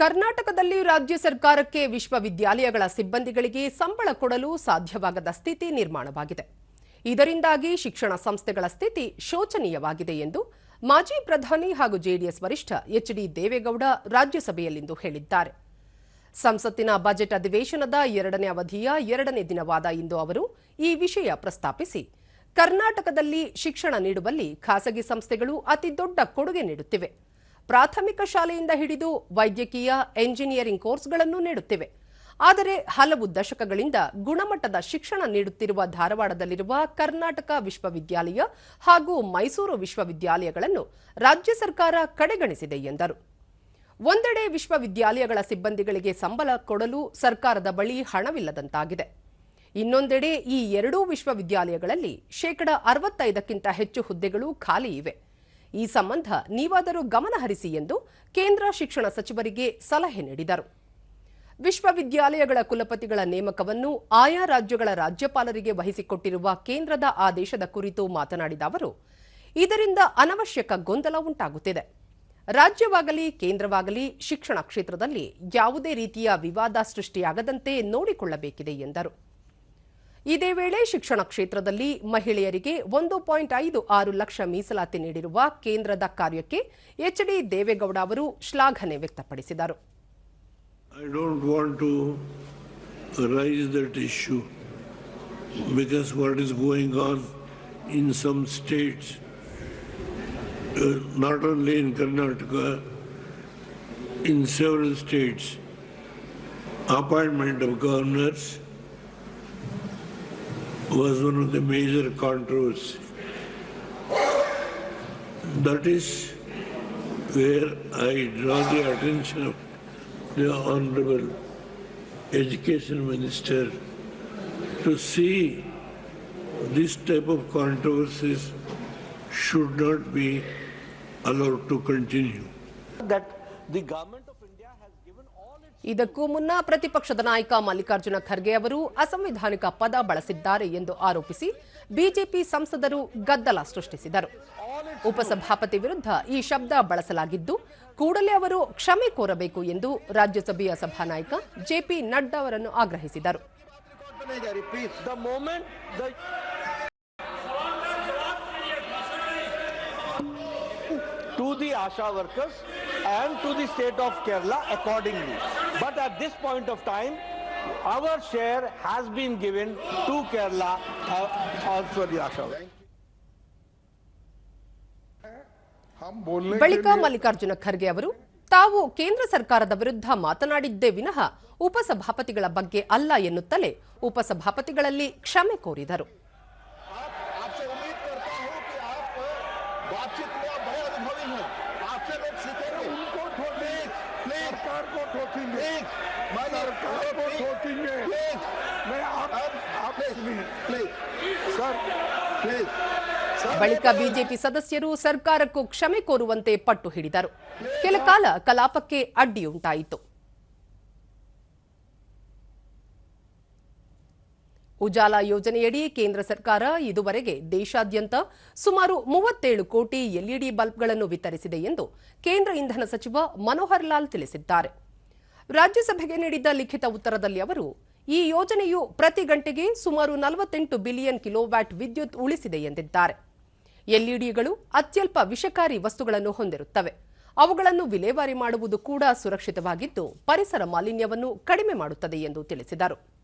ಕರ್ನಾಟಕದಲ್ಲಿ ರಾಜ್ಯ ಸರ್ಕಾರಕ್ಕೆ ವಿಶ್ವವಿದ್ಯಾಲಯಗಳ ಸಿಬ್ಬಂದಿಗಳಿಗೆ ಸಂಬಳ ಕೊಡಲು ಸಾಧ್ಯವಾಗದ ಸ್ಥಿತಿ ನಿರ್ಮಾಣವಾಗಿದೆ. ಇದರಿಂದಾಗಿ ಶಿಕ್ಷಣ ಸಂಸ್ಥೆಗಳ ಸ್ಥಿತಿ ಶೋಚನೀಯವಾಗಿದೆ ಎಂದು ಮಾಜಿ ಪ್ರಧಾನಿ ಹಾಗೂ ಜೆಡಿಎಸ್ ವರಿಷ್ಠ ಎಚ್ ಡಿ ದೇವೇಗೌಡ ರಾಜ್ಯಸಭೆಯಲ್ಲಿಂದು ಹೇಳಿದ್ದಾರೆ. ಸಂಸತ್ತಿನ ಬಜೆಟ್ ಅಧಿವೇಶನದ ಎರಡನೇ ಅವಧಿಯ ಎರಡನೇ ದಿನವಾದ ಇಂದು ಅವರು ಈ ವಿಷಯ ಪ್ರಸ್ತಾಪಿಸಿ, ಕರ್ನಾಟಕದಲ್ಲಿ ಶಿಕ್ಷಣ ನೀಡುವಲ್ಲಿ ಖಾಸಗಿ ಸಂಸ್ಥೆಗಳು ಅತಿದೊಡ್ಡ ಕೊಡುಗೆ ನೀಡುತ್ತಿವೆ. ಪ್ರಾಥಮಿಕ ಶಾಲೆಯಿಂದ ಹಿಡಿದು ವೈದ್ಯಕೀಯ ಎಂಜಿನಿಯರಿಂಗ್ ಕೋರ್ಸ್ಗಳನ್ನು ನೀಡುತ್ತಿವೆ. ಆದರೆ ಹಲವು ದಶಕಗಳಿಂದ ಗುಣಮಟ್ಟದ ಶಿಕ್ಷಣ ನೀಡುತ್ತಿರುವ ಧಾರವಾಡದಲ್ಲಿರುವ ಕರ್ನಾಟಕ ವಿಶ್ವವಿದ್ಯಾಲಯ ಹಾಗೂ ಮೈಸೂರು ವಿಶ್ವವಿದ್ಯಾಲಯಗಳನ್ನು ರಾಜ್ಯ ಸರ್ಕಾರ ಕಡೆಗಣಿಸಿದೆ ಎಂದರು. ಒಂದೆಡೆ ವಿಶ್ವವಿದ್ಯಾಲಯಗಳ ಸಿಬ್ಬಂದಿಗಳಿಗೆ ಸಂಬಳ ಕೊಡಲು ಸರ್ಕಾರದ ಬಳಿ ಹಣವಿಲ್ಲದಂತಾಗಿದೆ. ಇನ್ನೊಂದೆಡೆ ಈ ಎರಡೂ ವಿಶ್ವವಿದ್ಯಾಲಯಗಳಲ್ಲಿ ಶೇಕಡ ಅರವತ್ತೈದಕ್ಕಿಂತ ಹೆಚ್ಚು ಹುದ್ದೆಗಳು ಖಾಲಿ ಇವೆ. ಈ ಸಂಬಂಧ ನೀವಾದರೂ ಗಮನಹರಿಸಿ ಎಂದು ಕೇಂದ್ರ ಶಿಕ್ಷಣ ಸಚಿವರಿಗೆ ಸಲಹೆ ನೀಡಿದರು. ವಿಶ್ವವಿದ್ಯಾಲಯಗಳ ಕುಲಪತಿಗಳ ನೇಮಕವನ್ನು ಆಯಾ ರಾಜ್ಯಗಳ ರಾಜ್ಯಪಾಲರಿಗೆ ವಹಿಸಿಕೊಟ್ಟಿರುವ ಕೇಂದ್ರದ ಆದೇಶದ ಕುರಿತು ಮಾತನಾಡಿದ ಅವರು, ಇದರಿಂದ ಅನವಶ್ಯಕ ಗೊಂದಲ ಉಂಟಾಗುತ್ತಿದೆ. ರಾಜ್ಯವಾಗಲಿ, ಕೇಂದ್ರವಾಗಲಿ, ಶಿಕ್ಷಣ ಕ್ಷೇತ್ರದಲ್ಲಿ ಯಾವುದೇ ರೀತಿಯ ವಿವಾದ ಸೃಷ್ಟಿಯಾಗದಂತೆ ನೋಡಿಕೊಳ್ಳಬೇಕಿದೆ ಎಂದರು. ಇದೇ ವೇಳೆ ಶಿಕ್ಷಣ ಕ್ಷೇತ್ರದಲ್ಲಿ ಮಹಿಳೆಯರಿಗೆ ಒಂದು ಪಾಯಿಂಟ್ ಐದು ಆರು ಲಕ್ಷ ಮೀಸಲಾತಿ ನೀಡಿರುವ ಕೇಂದ್ರದ ಕಾರ್ಯಕ್ಕೆ ಎಚ್ ಡಿ ದೇವೇಗೌಡ ಅವರು ಶ್ಲಾಘನೆ ವ್ಯಕ್ತಪಡಿಸಿದರು. I don't wall to raise the issue Vikas world going on in some states Karnataka states appointment of was one of the major controversies. That is where I draw the attention of the Honorable Education Minister to see this type of controversies should not be allowed to continue. that the government ಇದಕ್ಕೂ ಮುನ್ನ ಪ್ರತಿಪಕ್ಷದ ನಾಯಕ ಮಲ್ಲಿಕಾರ್ಜುನ ಖರ್ಗೆ ಅವರು ಅಸಂವಿಧಾನಿಕ ಪದ ಬಳಸಿದ್ದಾರೆ ಎಂದು ಆರೋಪಿಸಿ BJP ಸಂಸದರು ಗದ್ದಲ ಸೃಷ್ಟಿಸಿದರು. ಉಪಸಭಾಪತಿ ವಿರುದ್ಧ ಈ ಶಬ್ದ ಬಳಸಲಾಗಿದ್ದು, ಕೂಡಲೇ ಅವರು ಕ್ಷಮೆ ಕೋರಬೇಕು ಎಂದು ರಾಜ್ಯಸಭೆಯ ಸಭಾನಾಯಕ ಜೆಪಿ ನಡ್ಡಾ ಅವರನ್ನು ಆಗ್ರಹಿಸಿದರು. To the Asha workers the to the state of Kerala accordingly. But at this point of time, our share has been given to Kerala, uh, also the Ashok. ಬಳಿಕ ಮಲ್ಲಿಕಾರ್ಜುನ ಖರ್ಗೆ ಅವರು ತಾವು ಕೇಂದ್ರ ಸರ್ಕಾರದ ವಿರುದ್ಧ ಮಾತನಾಡಿದ್ದೇ ವಿನಃ ಉಪಸಭಾಪತಿಗಳ ಬಗ್ಗೆ ಅಲ್ಲ ಎನ್ನುತ್ತಲೇ ಉಪಸಭಾಪತಿಗಳಲ್ಲಿ ಕ್ಷಮೆ ಕೋರಿದರು बातचीत में आप बड़े अनुभवी हैं आपसे लोग सीखेंगे उनको ठोकेंगे सरकार को ठोकेंगे सरकार को ठोकेंगे मैं आप आप प्लीज सर प्लीज ಬಳಿಕ ಬಿಜೆಪಿ ಸದಸ್ಯರು ಸರ್ಕಾರಕ್ಕೂ ಕ್ಷಮೆ ಕೋರುವಂತೆ ಪಟ್ಟು ಹಿಡಿದರು ಕೆಲ ಕಾಲ ಕಲಾಪಕ್ಕೆ ಅಡ್ಡಿಯುಂಟಾಯಿತು ಉಜಾಲಾ ಯೋಜನೆಯಡಿ ಕೇಂದ್ರ ಸರ್ಕಾರ ಇದುವರೆಗೆ ದೇಶಾದ್ಯಂತ ಸುಮಾರು ಮೂವತ್ತೇಳು ಕೋಟಿ ಎಲ್ಇಡಿ ಬಲ್ಬ್ಗಳನ್ನು ವಿತರಿಸಿದೆ ಎಂದು ಕೇಂದ್ರ ಇಂಧನ ಸಚಿವ ಮನೋಹರ್ ಲಾಲ್ ತಿಳಿಸಿದ್ದಾರೆ. ರಾಜ್ಯಸಭೆಗೆ ನೀಡಿದ್ದ ಲಿಖಿತ ಉತ್ತರದಲ್ಲಿ ಅವರು, ಈ ಯೋಜನೆಯು ಪ್ರತಿ ಗಂಟೆಗೆ ಸುಮಾರು ನಲವತ್ತೆಂಟು ಬಿಲಿಯನ್ ಕಿಲೋವ್ಯಾಟ್ ವಿದ್ಯುತ್ ಉಳಿಸಿದೆ ಎಂದಿದ್ದಾರೆ. ಎಲ್ಇಡಿಗಳು ಅತ್ಯಲ್ಪ ವಿಷಕಾರಿ ವಸ್ತುಗಳನ್ನು ಹೊಂದಿರುತ್ತವೆ. ಅವುಗಳನ್ನು ವಿಲೇವಾರಿ ಮಾಡುವುದು ಕೂಡ ಸುರಕ್ಷಿತವಾಗಿದ್ದು ಪರಿಸರ ಮಾಲಿನ್ಯವನ್ನು ಕಡಿಮೆ ಮಾಡುತ್ತದೆ ಎಂದು ತಿಳಿಸಿದರು.